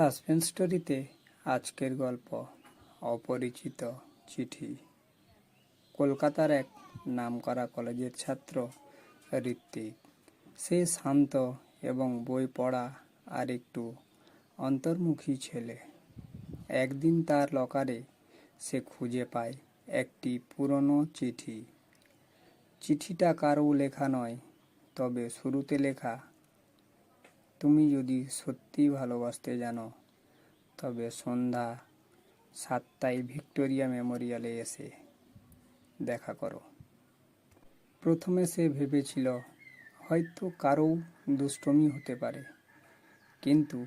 Suspense স্টোরিতে আজকের গল্প, অপরিচিত চিঠি। কলকাতার এক নামকরা কলেজের ছাত্র ঋত্বিক। সে শান্ত এবং বই পড়া আর একটু অন্তর্মুখী ছেলে। একদিন তার লকারে সে খুঁজে পায় একটি পুরনো চিঠি। চিঠিটা কারও লেখা নয়, তবে শুরুতে লেখা তুমি যদি সত্যি ভালোবাসতে জানো, তবে সন্ধ্যা সাতটায় ভিক্টোরিয়া মেমোরিয়ালে এসে দেখা করো। প্রথমে সে ভেবেছিল, হয়তো কারও দুষ্টমি হতে পারে, কিন্তু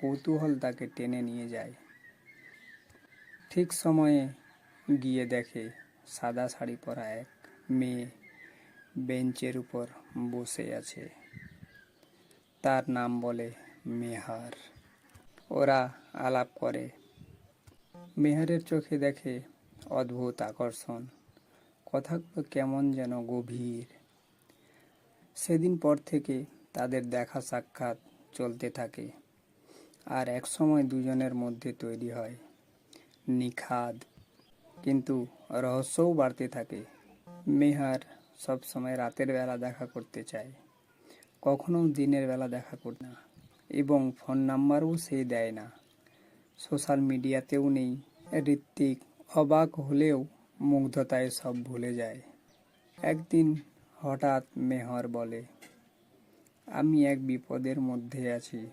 কৌতূহল তাকে টেনে নিয়ে যায়। ঠিক সময়ে গিয়ে দেখে সাদা শাড়ি পরা এক মেয়ে বেঞ্চের উপর বসে আছে। তার নাম বলে মেহার। ওরা আলাপ করে। মেহারের চোখে দেখে অদ্ভুত আকর্ষণ। কথাগুলো কেমন যেন গভীর। সেদিন পর থেকে তাদের দেখা সাক্ষাৎ চলতে থাকে। আর একসময় দুজনের মধ্যে তৈরি হয় নিখাদ। কিন্তু রহস্যও বাড়তে থাকে। মেহার সবসময় রাতের বেলা দেখা করতে চায়। কখনো দিনের বেলা দেখা করে না এবং ফোন নাম্বারও সে দেয় না। সোশ্যাল মিডিয়াতেও নেই। ঋত্বিক অবাক হলেও মুগ্ধতায় সব ভুলে যায়। একদিন হঠাৎ মেহর বলে, আমি এক বিপদের মধ্যে আছি।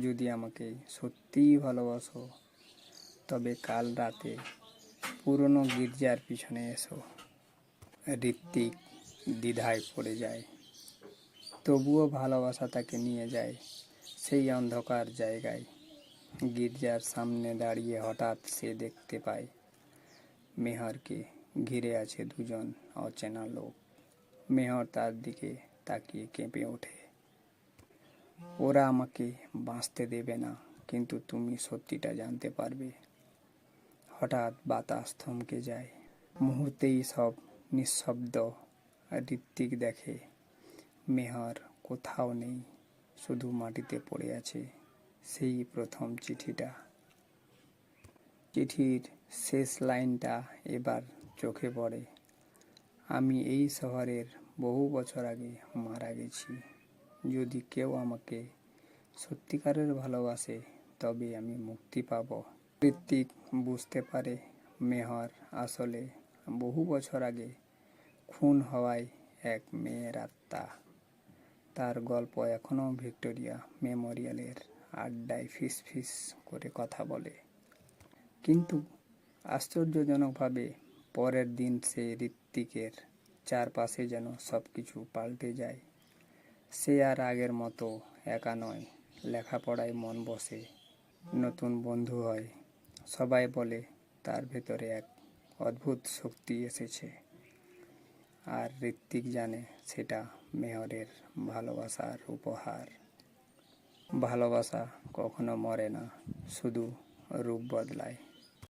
যদি আমাকে সত্যিই ভালোবাসো, তবে কাল রাতে পুরনো গির্জার পিছনে এসো। ঋত্বিক দ্বিধায় পড়ে যায়। তবুও ভালোবাসা তাকে নিয়ে যায় সেই অন্ধকার জায়গায়। গির্জার সামনে দাঁড়িয়ে হঠাৎ সে দেখতে পায়, মেহরকে ঘিরে আছে দুজন অচেনা লোক। মেহর তার দিকে তাকিয়ে কেঁপে ওঠে। ওরা আমাকে বাঁচতে দেবে না, কিন্তু তুমি সত্যিটা জানতে পারবে। হঠাৎ বাতাস থমকে যায়। মুহূর্তেই সব নিঃশব্দ ঋত্বিক দেখে মেহর কোথাও নেই, শুধু মাটিতে পড়ে আছে সেই প্রথম চিঠিটা। চিঠির শেষ লাইনটা এবার চোখে পড়ে। আমি এই শহরের বহু বছর আগে মারা গেছি। যদি কেউ আমাকে সত্যিকারের ভালোবাসে, তবে আমি মুক্তি পাব। ঋত্বিক বুঝতে পারে মেহর আসলে বহু বছর আগে খুন হওয়ায় এক মেয়ের আত্মা। তার গল্প এখনও ভিক্টোরিয়া মেমোরিয়ালের আড্ডায় ফিস ফিস করে কথা বলে। কিন্তু আশ্চর্যজনকভাবে পরের দিন সে ঋত্বিকের চারপাশে যেন সব কিছু পাল্টে যায়। সে আর আগের মতো একা নয়, লেখাপড়ায় মন বসে, নতুন বন্ধু হয়। সবাই বলে তার ভেতরে এক অদ্ভুত শক্তি এসেছে। আর ঋত্বিক জানে সেটা মেহরের ভালোবাসার উপহার। ভালোবাসা কখনো মরে না শুধু রূপ বদলায়।